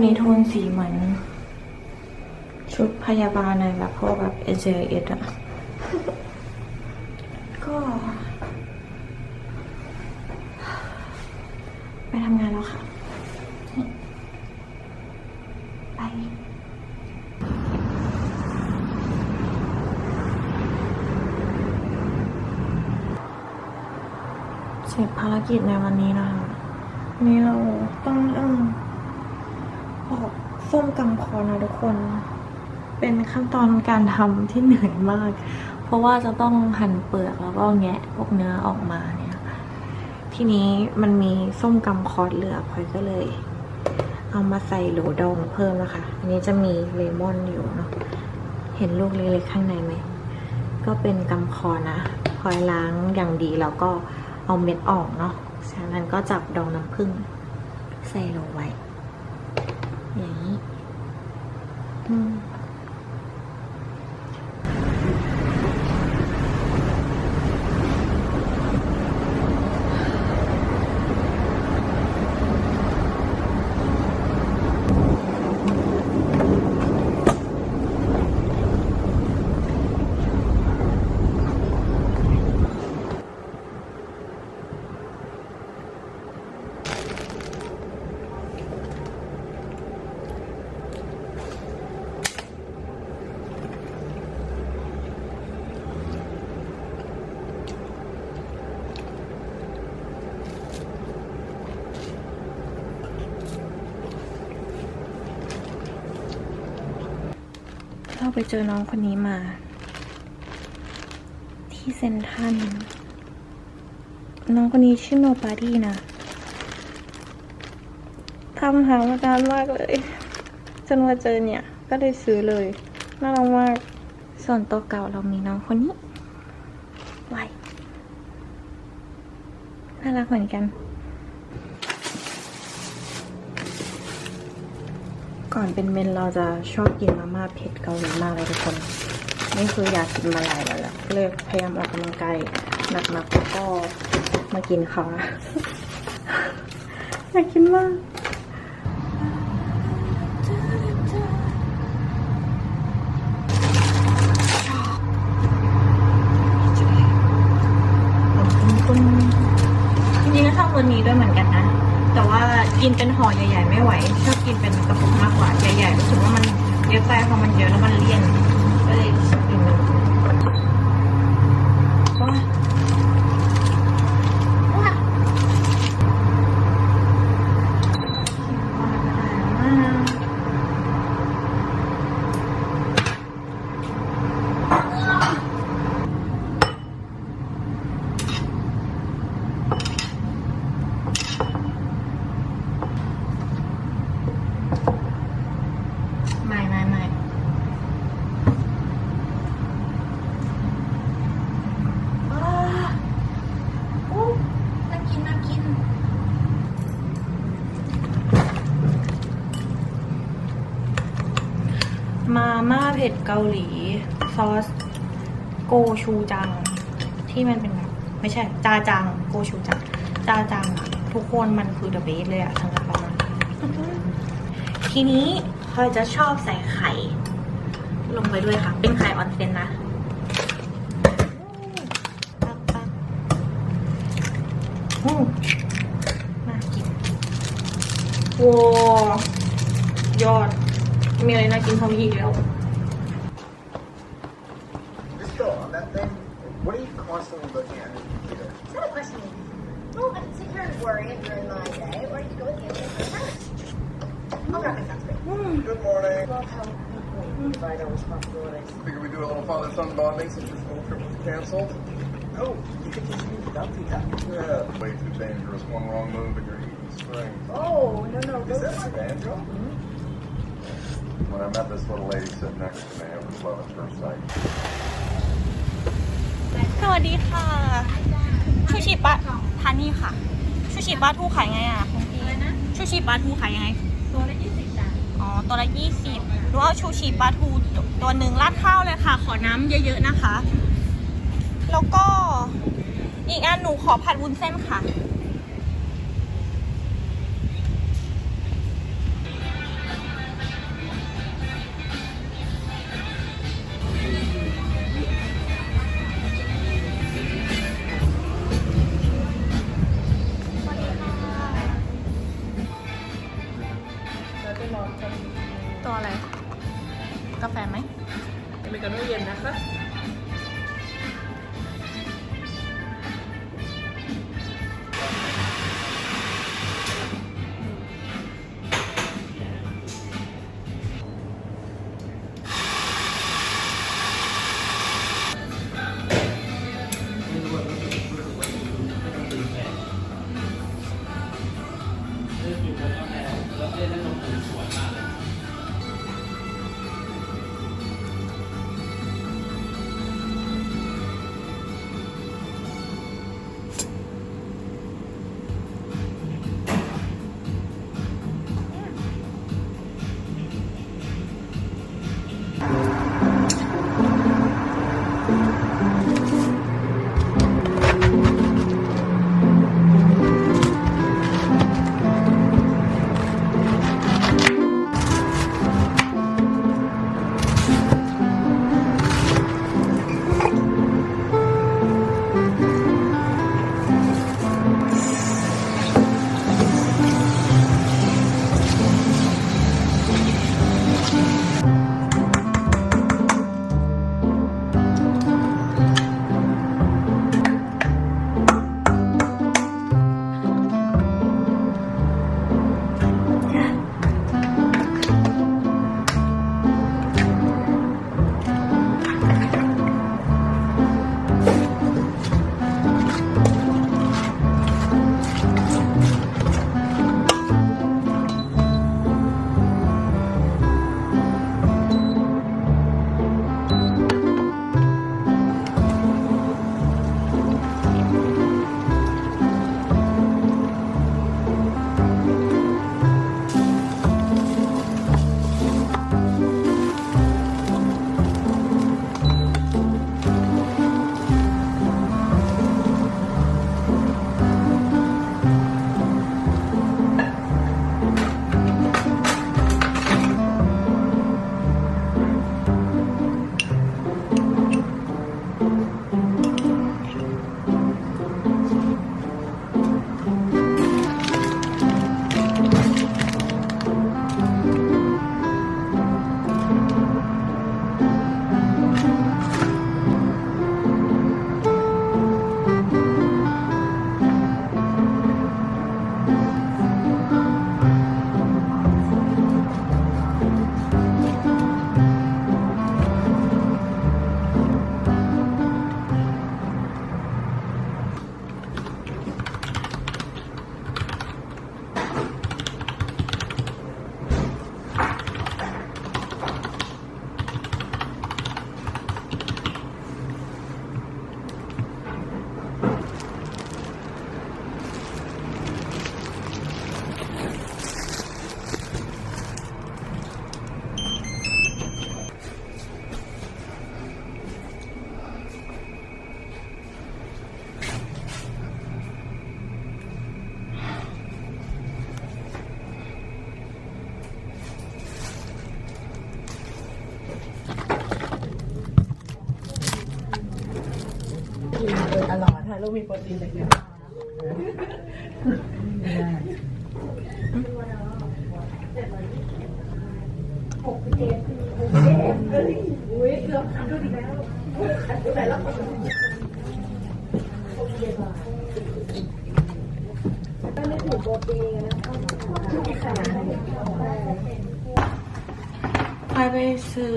วันนี้โทนสีเหมือน ชุดพยาบาลเลยแบบพวกแบบ S J S อะก็ไปทำงานแล้วค่ะ ไปเสร็จภารกิจในวันนี้นะคะวันนี้เราต้องเริ่มปอกส้มกำ คอนะทุกคน เป็นขั้นตอนการทำที่เหนื่อยมาก เพราะว่าจะต้องหั่นเปลือกแล้วก็แงะพวกเนื้อออกมาเนี่ย ทีนี้มันมีส้มกำคอร์ดเหลือพลอยก็เลย เอามาใส่โหลดองเพิ่มนะคะ อันนี้จะมีเลมอนอยู่เนาะ เห็นลูกเล็กๆข้างในไหม ก็เป็นกำคอนะพลอยล้างอย่างดีแล้วก็เอาเม็ดออกเนาะจากนั้นก็จับดองน้ำผึ้งใส่ลงไว้อย่างนี้ อื ไปเจอน้องคนนี้มา ที่เซนทันน้องคนนี้ชื่อโนปาดี้นะทำหามานานมากเลยจนมาเจอเนี่ย ก็เลยซื้อเลยน่ารักมากส่วนตัวเก่าเรามีน้องคนนี้ไวน่ารักเหมือนกัน ก่อนเป็นเมนเราจะชอบกินมาม่าเผ็ดเกาหลีมากเลยทุกคน นี่คืออยากกินมาหลายวันแล้วก็เลยพยายามออกกำลังกายหนักๆแล้วก็มากินเขาอยากกินมากจริงๆก็ชอบรสนี้ด้วยเหมือนกันนะ แต่ว่ากินเป็นห่อใหญ่ ๆ ไม่ไหว ชอบกินเป็นกระปุก เยอะไปพอมันเยอะแล้วมันเลี่ยนก็เลยกินมันว้าว้าไม่ไม่ไม่ว้าโอ้น่ากินน่ากิน มาม่า เกาหลี ซอสโกชูจัง ที่มันเป็นแบบไม่ใช่จาจังโกชูจังจาจังอะทุกคนมันคือเดอะเบสเลยอะสำหรับเรานทีนี้พอยจะชอบใส่ไข่ ลงไปด้วยค่ะ เป็นไข่ออนเซนนะน่ากินว้ายอด มีอะไรน่ากินเท่านี้อีกแล้ว canceled. No, you could just use Dumpty Duck. Yeah, way too dangerous. One wrong move and you're eating string. Oh, no, no, Is those that my are banjo? When I met this little lady sitting next to me, it was love at first sight. สวัสดีค่ะ ชูชีปะทานนี่ค่ะ ชูชีปลาทูขายไงอะคุณพี่ชูชีปลาทูขายยังไง ตัวละยี่สิบจ้ะอ๋อ ตัวละยี่สิบหรือเอาชูชีปลาทูตัวหนึ่งราดข้าวเลยค่ะ ขอน้ำเยอะๆนะคะ แล้วก็อีกอันหนูขอผัดวุ้นเส้นค่ะ ตลอดค่ะลูกมีโปรตีนจากเนื้อพายไปซื้อ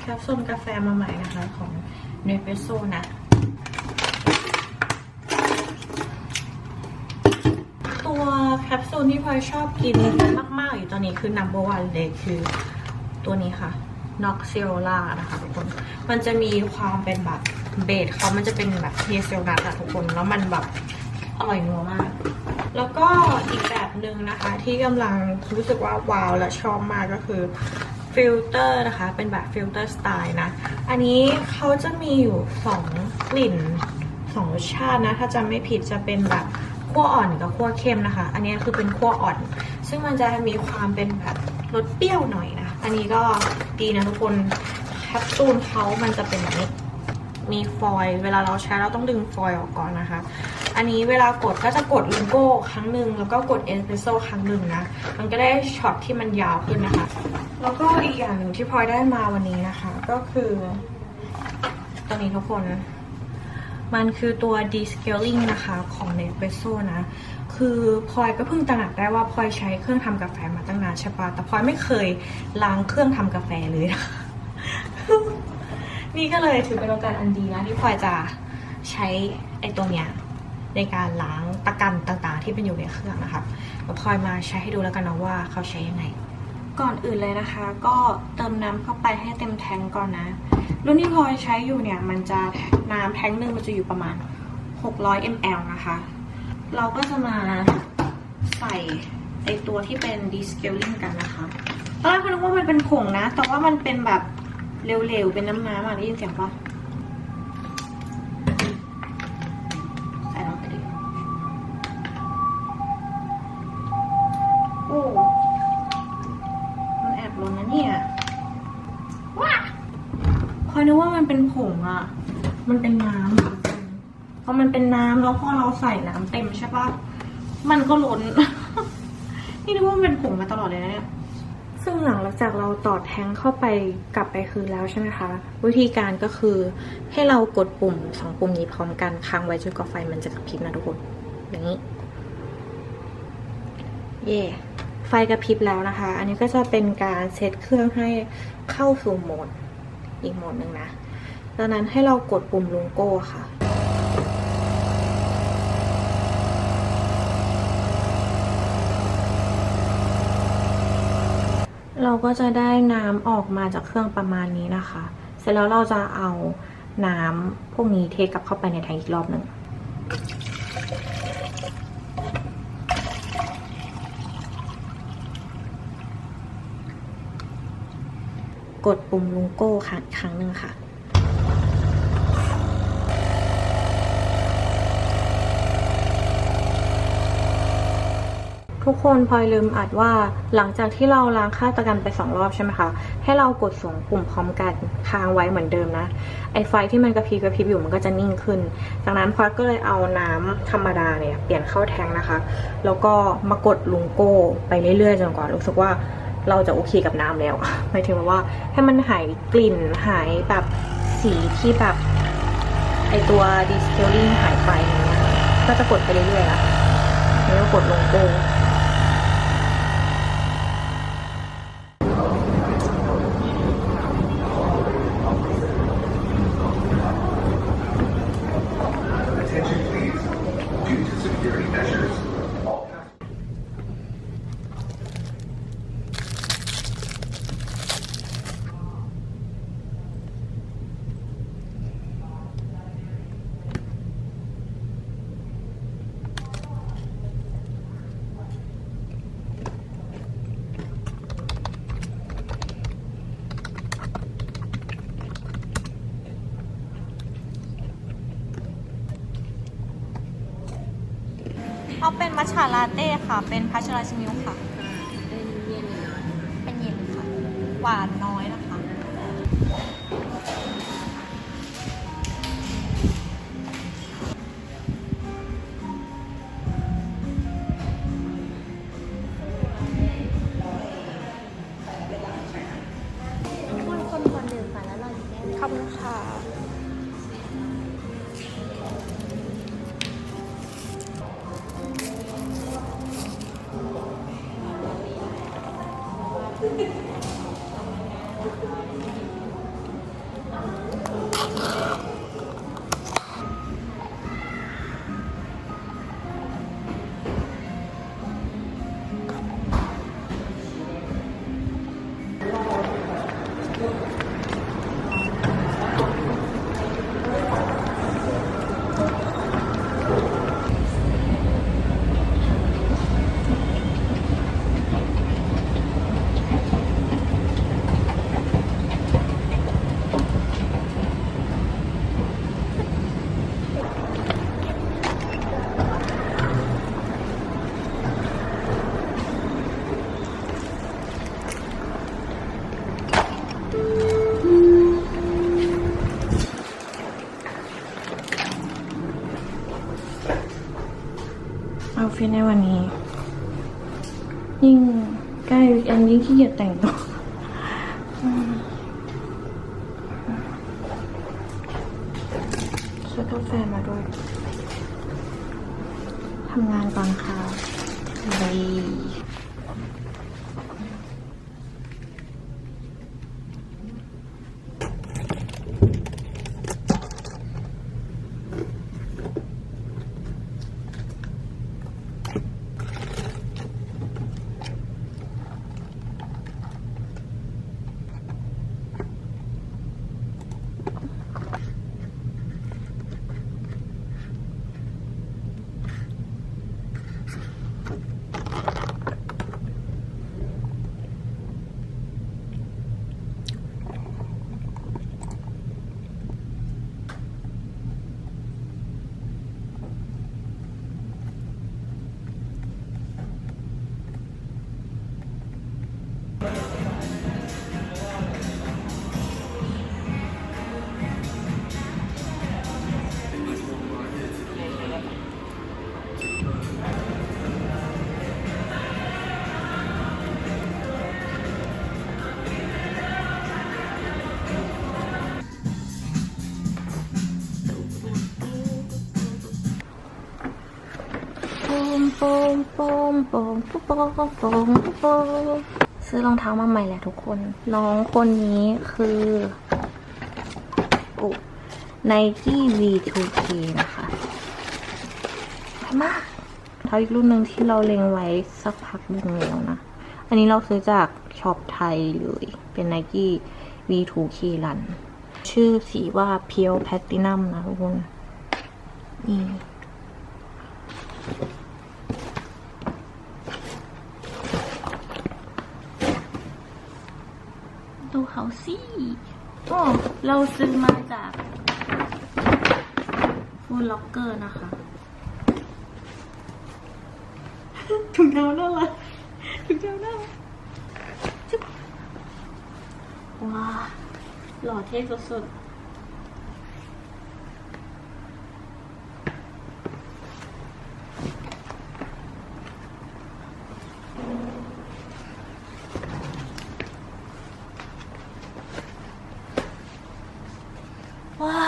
แคปซูลกาแฟมาใหม่นะคะ ของเนเปโซนะ ตัวแคปซูล ที่พลอยชอบกินมาก ๆ อยู่ตอนนี้คือ number one เลยคือตัวนี้ค่ะ n o x i o l a นะคะทุกคน มันจะมีความเป็นแบบเบสเขามันจะเป็นแบบเฮเซลนัทอะทุกคน แล้วมันแบบอร่อยนัวมาก แล้วก็อีกแบบหนึ่งนะคะ ที่กำลังรู้สึกว่าว้าวและชอบมากก็คือฟิลเตอร์นะคะ เป็นแบบฟิลเตอร์สไตล์นะ อันนี้เขาจะมีอยู่สองกลิ่นสองรสชาตินะ ถ้าจำไม่ผิดจะเป็นแบบ ขั้วอ่อนกับขั้วเข้มนะคะ อันนี้คือเป็นขั้วอ่อน ซึ่งมันจะมีความเป็นแบบรสเปรี้ยวหน่อยนะ อันนี้ก็ดีนะทุกคนแคปซูลเขามันจะเป็นแบบนี้ มีฟอยล์เวลาเราใช้เราต้องดึงฟอยล์ออกก่อนนะคะ อันนี้เวลากดก็จะกดลิงโก้ครั้งหนึ่งแล้วก็กดเอสเปรสโซ่ครั้งหนึ่งนะ มันก็ได้ช็อตที่มันยาวขึ้นนะคะ แล้วก็อีกอย่างหนึ่งที่พลอยได้มาวันนี้นะคะ ก็คือตัวนี้ทุกคน มันคือตัว descaling นะคะของ Nespresso นะ คือพลอยก็เพิ่งตระหนักได้ว่าพลอยใช้เครื่องทำกาแฟมาตั้งนานใช่ปะแต่พลอยไม่เคยล้างเครื่องทำกาแฟเลยนะนี่ก็เลยถือเป็นโอกาสอันดีนะที่พลอยจะใช้ไอ้ตัวเนี้ยในการล้างตะกันต่างๆ ที่เป็นอยู่ในเครื่องนะคะเดี๋ยวพลอยมาใช้ให้ดูแล้วกันนะว่าเขาใช้ยังไง ก่อนอื่นเลยนะคะ ก็เติมน้ำเข้าไปให้เต็มแทงก่อนนะ รุ่นที่พลอยใช้อยู่เนี่ย มันจะน้ำแทงหนึ่งมันจะอยู่ประมาณ 600 ml นะคะ เราก็จะมาใส่ไอตัวที่เป็น descaling กันนะคะตอนแรกคุณนึกว่ามันเป็นผงนะ แต่ว่ามันเป็นแบบเร็วๆ เป็นน้ำน้ำอะได้ยินเสียงปะ มันเป็นน้ำอะพอมันเป็นน้ำแล้วพอเราใส่น้ำเต็มใช่ปะมันก็ล้น นี่นึกว่ามันเป็นผงมาตลอดเลยนะเนี่ย ซึ่งหลังจากเราตอดแทงเข้าไปกลับไปคืนแล้วใช่ไหมคะ วิธีการก็คือให้เรากดปุ่มสองปุ่มนี้พร้อมกันค้างไว้จนกว่าไฟมันจะกระพริบนะทุกคนอย่างนี้ เย่ไฟกระพริบแล้วนะคะ อันนี้ก็จะเป็นการเซตเครื่องให้เข้าสู่โหมดอีกโหมดหนึ่งนะ ดังนั้นให้เรากดปุ่มลุงโก้ค่ะ เราก็จะได้น้ำออกมาจากเครื่องประมาณนี้นะคะ เสร็จแล้วเราจะเอาน้ำพวกนี้เทกลับเข้าไปในแทงอีกรอบหนึ่งกดปุ่มลุงโก้ครั้งหนึ่งค่ะ ทุกคนพลอยลืมอัดว่าหลังจากที่เราล้างค่าตะกันไปสองรอบใช่ไหมคะ ให้เรากดสองปุ่มพร้อมกันค้างไว้เหมือนเดิมนะไอไฟที่มันกระพริบกระพริบอยู่มันก็จะนิ่งขึ้น จากนั้นพลอยก็เลยเอาน้ำธรรมดาเนี่ยเปลี่ยนเข้าแทงนะคะ แล้วก็มากดลุงโก้ไปเรื่อยๆจนกว่ารู้สึกว่าเราจะโอเคกับน้ำแล้วหมายถึงว่าให้มันหายกลิ่นหายแบบสีที่แบบไอตัว descaling หายไปเงี้ยก็จะกดไปเรื่อยๆนะแล้วก็กดลงโก้ เอาเป็นมัชฉาลาเต้ค่ะ เป็นพัชราชมิลค่ะ เป็นเย็นหรือร้อนเป็นเย็นค่ะ หวานน้อยนะคะ ในวันนี้ ยิ่งใกล้วีคเอนยิ่งขี้เกียจแต่งตัว งโป้งโป้งโป้งโป้งโป้งซื้อรองเท้ามาใหม่แหละทุกคน น้องคนนี้คืออุไนกี้ V2K นะคะไปมากเท้าอีกรุ่นหนึ่งที่เราเล็งไว้สักพักหนึ่งแล้วนะ อันนี้เราซื้อจากช็อปไทยเลย เป็น n i กี้ V2K รัน ชื่อสีว่าเพียวแพตตินัมนะทุกคน นี่ เขาสิโอ้เราซื้อมาจากฟูลล็อกเกอร์นะคะถุงเท้าน่ารักถุงเท้าน่ารักจุ๊บว้าหล่อเท่สุดๆว้า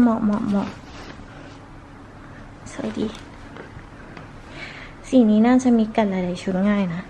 เหมาะเหมาะเหมาะสวยดี สีนี้น่าจะมีกันหลายๆชุดง่ายนะ